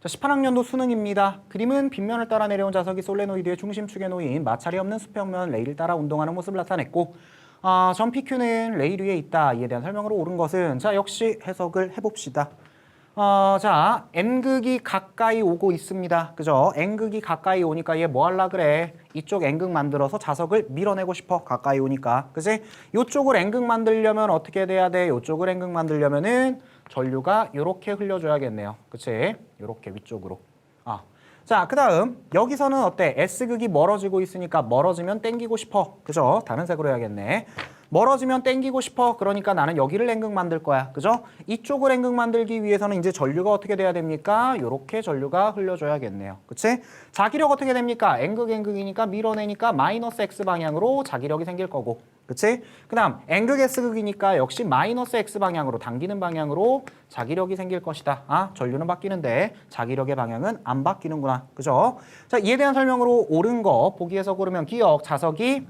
자, 18학년도 수능입니다. 그림은 빗면을 따라 내려온 자석이 솔레노이드의 중심축에 놓인 마찰이 없는 수평면 레일을 따라 운동하는 모습을 나타냈고 아, 전 PQ는 레일 위에 있다. 이에 대한 설명으로 옳은 것은 자 역시 해석을 해봅시다. 어, 자 N극이 가까이 오고 있습니다. 그죠? N극이 가까이 오니까 얘 뭐 할라 그래? 이쪽 N극 만들어서 자석을 밀어내고 싶어. 가까이 오니까. 그지? 요쪽을 N극 만들려면 어떻게 돼야 돼? 요쪽을 N극 만들려면은 전류가 요렇게 흘려줘야겠네요. 그치? 요렇게 위쪽으로. 아. 자, 그 다음 여기서는 어때? S극이 멀어지고 있으니까 멀어지면 땡기고 싶어. 그죠? 다른 색으로 해야겠네. 멀어지면 땡기고 싶어. 그러니까 나는 여기를 N극 만들 거야. 그죠? 이쪽을 N극 만들기 위해서는 이제 전류가 어떻게 돼야 됩니까? 요렇게 전류가 흘려줘야겠네요. 그치? 자기력 어떻게 됩니까? N극 N극이니까 밀어내니까 마이너스 X 방향으로 자기력이 생길 거고. 그치? 그 다음 N극 S극이니까 역시 마이너스 X 방향으로 당기는 방향으로 자기력이 생길 것이다. 아, 전류는 바뀌는데 자기력의 방향은 안 바뀌는구나. 그죠? 자, 이에 대한 설명으로 옳은 거 보기에서 고르면 기억, 자석이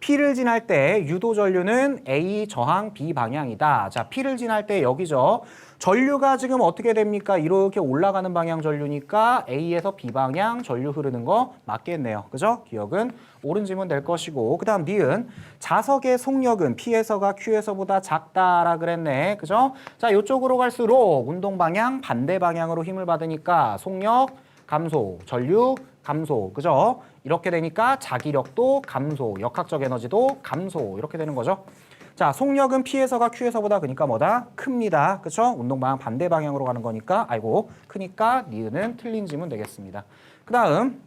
P를 지날 때 유도 전류는 A 저항 B 방향이다. 자, P를 지날 때 여기죠. 전류가 지금 어떻게 됩니까? 이렇게 올라가는 방향 전류니까 A에서 B 방향 전류 흐르는 거 맞겠네요. 그죠? 기억은 옳은 지문 될 것이고 그 다음 니은 자석의 속력은 P에서가 Q에서보다 작다라 그랬네. 그죠? 자, 이쪽으로 갈수록 운동 방향 반대 방향으로 힘을 받으니까 속력 감소, 전류 감소, 그죠? 이렇게 되니까 자기력도 감소, 역학적 에너지도 감소 이렇게 되는 거죠. 자, 속력은 P에서가 Q에서보다 그러니까 뭐다? 큽니다. 그렇죠? 운동 방향 반대 방향으로 가는 거니까 아이고 크니까 니은은 틀린 지문 되겠습니다. 그 다음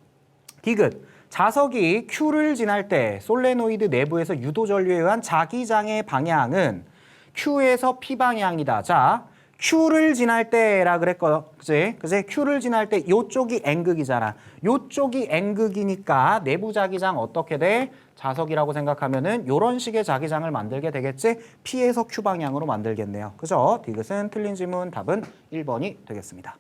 디귿 자석이 Q를 지날 때 솔레노이드 내부에서 유도 전류에 의한 자기장의 방향은 Q에서 P 방향이다. 자, Q를 지날 때라 그랬거든. 그지? 그지? Q를 지날 때 요쪽이 N극이잖아. 요쪽이 N극이니까 내부 자기장 어떻게 돼? 자석이라고 생각하면은 요런 식의 자기장을 만들게 되겠지? P에서 Q 방향으로 만들겠네요. 그죠? 디귿은 틀린 지문 답은 1번이 되겠습니다.